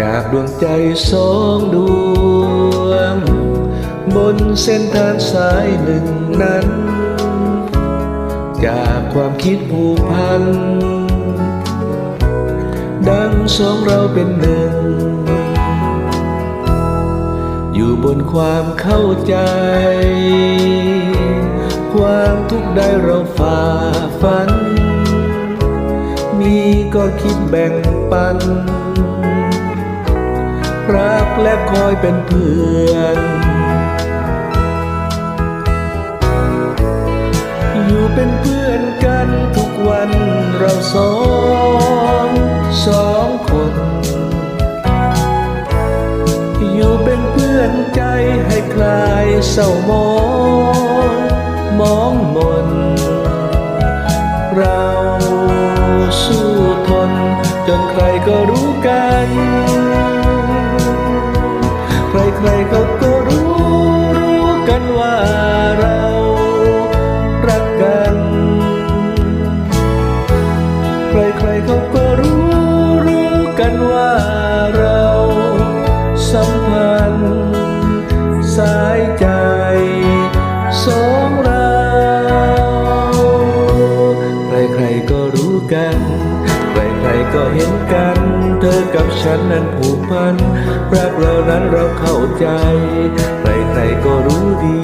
จากดวงใจสองดวง บนเส้นทางสายหนึ่งนั้น จากความคิดผูกพัน ดังสองเราเป็นหนึ่ง อยู่บนความเข้าใจ ความทุกข์ได้เราฝ่าฟัน มีก็คิดแบ่งปัน รักและคอยเป็นเพื่อน อยู่เป็นเพื่อนกันทุกวันเราสองสองคน อยู่เป็นเพื่อนใจให้คลายเศร้ามองมองมน เราสู้ทนจนใครก็รู้กัน ใครๆเขาก็รู้รู้กันว่าเรารักกัน ใครๆเขาก็รู้รู้กันว่าเราสัม กับฉันนั้นผูกพันรักเรานั้นเราเข้าใจ ใครๆก็รู้ดี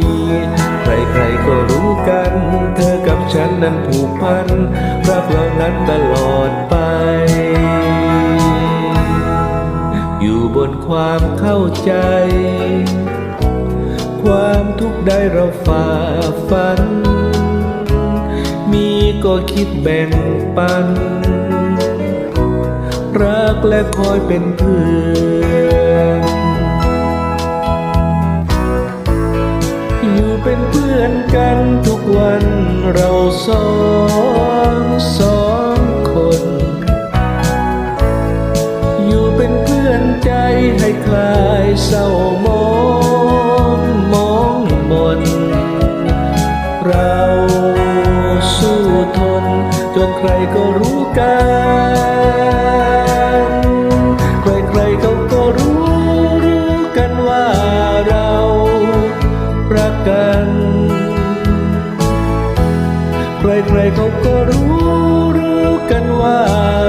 ใครๆก็รู้กัน เธอกับฉันนั้นผูกพันรักเรานั้นตลอดไป อยู่บนความเข้าใจ ความทุกข์ได้เราฝ่าฟัน มีก็คิดแบ่งปัน รักและคอยเป็นเพื่อนอยู่เป็นเพื่อนกันทุกวันเราสองสองคน อยู่เป็นเพื่อนใจให้คลายเศร้ามองมองมนเราสู้ทน จนใครก็รู้กัน กัน ใครๆเขาก็รู้รู้กันว่า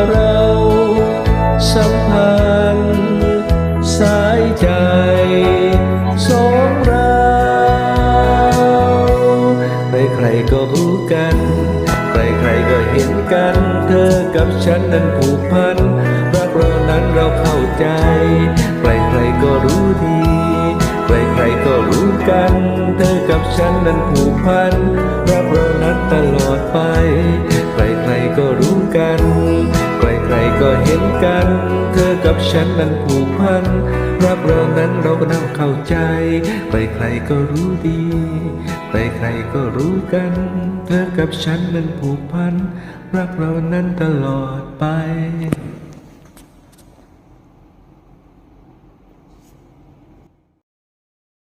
เราสัมพันธ์สายใจสองเราใครๆก็รู้กัน ใครๆก็เห็นกัน เธอกับฉันนั้นผูกพันรักเรานั้นเราเข้าใจ ใครๆก็รู้ดี กัน เธอกับฉันนั้นผูกพัน รักเรานั้นตลอดไป ใครๆก็รู้กัน ใครๆก็เห็นกัน เธอกับฉันนั้นผูกพัน รักเรานั้นเราก็น่าเข้าใจ ใครๆก็รู้ดี ใครๆก็รู้กัน เธอกับฉันนั้นผูกพัน รักเรานั้นตลอดไป